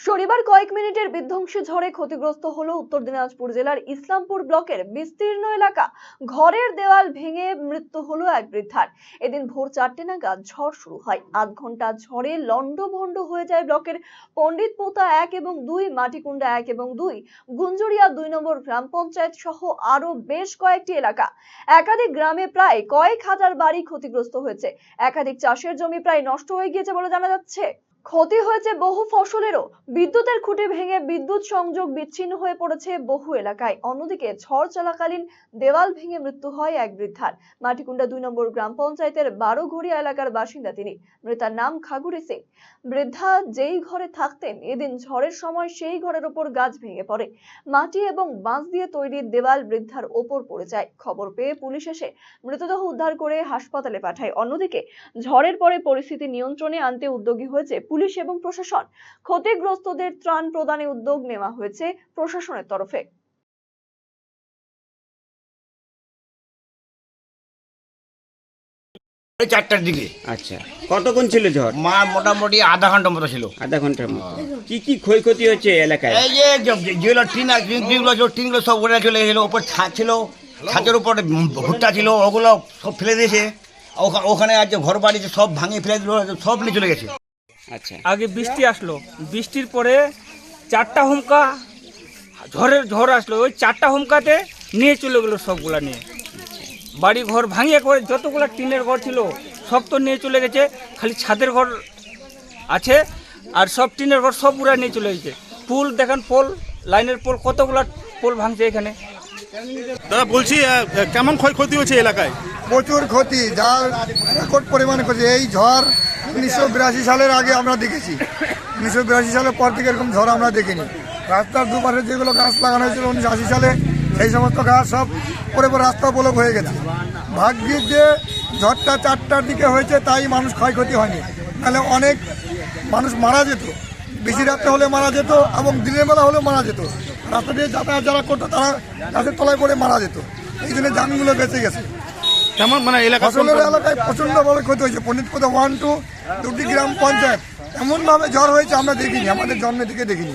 শনিবার কয়েক মিনিটের বিধ্বংসী ঝড়ে ক্ষতিগ্রস্ত হলো উত্তর দিনাজপুর জেলার ইসলামপুর ব্লকের বিস্তীর্ণ এলাকা। ঘরের দেওয়াল ভেঙে মৃত্যু হলো এক বৃদ্ধার। এদিন ভোর চারটে নাগাদ ঝড় শুরু হয়। আধ ঘণ্টা ঝড়ে লন্ডভন্ড হয়ে যায় ব্লকের পণ্ডিত পোতা এক এবং দুই মাটিকুন্ডা এক এবং দুই, গুঞ্জুরিয়া দুই নম্বর গ্রাম পঞ্চায়েত সহ আরও বেশ কয়েকটি এলাকা। একাধিক গ্রামে প্রায় কয়েক হাজার বাড়ি ক্ষতিগ্রস্ত হয়েছে। একাধিক চাষের জমি প্রায় নষ্ট হয়ে গিয়েছে বলে জানা যাচ্ছে। ক্ষতি হয়েছে বহু ফসলেরও। বিদ্যুতের খুঁটি ভেঙে বিদ্যুৎ সংযোগ বিচ্ছিন্ন হয়ে পড়েছে বহু এলাকায়। অন্যদিকে ঝড় চলাকালীন দেওয়াল ভেঙে মৃত্যু হয় এক বৃদ্ধার। মাটিকুন্ডা দুই নম্বর গ্রাম পঞ্চায়েতের বারো ঘড়িয়া এলাকার বাসিন্দা তিনি। মৃতার নাম খাগুরি সিং। বৃদ্ধা যেই ঘরে থাকতেন, এদিন ঝড়ের সময় সেই ঘরের ওপর গাছ ভেঙে পড়ে। মাটি এবং বাঁশ দিয়ে তৈরি দেওয়াল বৃদ্ধার ওপর পড়ে যায়। খবর পেয়ে পুলিশ এসে মৃতদেহ উদ্ধার করে হাসপাতালে পাঠায়। অন্যদিকে ঝড়ের পরে পরিস্থিতি নিয়ন্ত্রণে আনতে উদ্যোগী হয়েছে পুলিশ এবং প্রশাসন ক্ষতিগ্রস্তদের ত্রাণ প্রদানে উদ্যোগ নেওয়া হয়েছে প্রশাসনের তরফে। চারটার দিকে। আচ্ছা কতক্ষণ ছিল ঝড়? মা মোটামুটি আধা ঘণ্টা মতো ছিল। আধা ঘণ্টার মতো। কি কি ক্ষয়ক্ষতি হচ্ছে এলাকায়? এই যে যেগুলো টিন যেগুলো ছিল টিনগুলো সব উড়ে চলে গেছিল ওপর ছাদ ছিল। ছাদের উপর ভুট্টা ছিল ওগুলো সব ফেলে দিয়েছে। ওখা- ওখানে আছে ঘর বাড়িতে সব ভাঙে ফেলে দিল সব নিয়ে চলে গেছে। আচ্ছা। আগে বৃষ্টি আসলো। বৃষ্টির পরে চারটা হুমকা ঝড়ের ঝড় আসলো। ওই চারটা হুমকাতে নিয়ে চলে গেলো সবগুলা নিয়ে। বাড়ি ঘর ভাঙিয়ে করে যতগুলো টিনের ঘর ছিল সব তো নিয়ে চলে গেছে। খালি ছাদের ঘর আছে আর সব টিনের ঘর সব পুরা নিয়ে চলে গেছে। পুল দেখেন পোল লাইনের পোল কতগুলো পোল ভাঙছে এখানে। দাদা বলছি কেমন ক্ষয়ক্ষতি হয়েছে এলাকায়? প্রচুর ক্ষতি যার রেকর্ড পরিমাণ করছে। এই ঝড় উনিশশো বিরাশি সালের আগে আমরা দেখেছি। উনিশশো বিরাশি সালের পর থেকে এরকম ঝড় আমরা দেখিনি। রাস্তার দুপাশে যেগুলো গাছ লাগানো হয়েছিল উনিশশো আশি সালে, সেই সমস্ত গাছ সব পরে পরে রাস্তা বলক হয়ে গেছে। ভাগ্যের যে ঝড়টা চারটার দিকে হয়েছে, তাই মানুষ ক্ষয়ক্ষতি হয়নি। নাহলে অনেক মানুষ মারা যেত। বেশি রাত্রে হলে মারা যেত এবং দিনের বেলা হলেও মারা যেত। রাস্তা দিয়ে যাতায়াত যারা করতো, তারা গাছের তলায় করে মারা যেত। এই জন্য জানগুলো বেঁচে গেছে। কেমন মানে এলাকা ফসলের এলাকায় প্রচণ্ড বড় ক্ষতি হয়েছে। পণ্ডিতপদে ওয়ান টু দুটি গ্রাম পঞ্চায়েত। এমনভাবে জ্বর হয়েছে আমরা দেখিনি আমাদের জন্মে থেকে দেখিনি।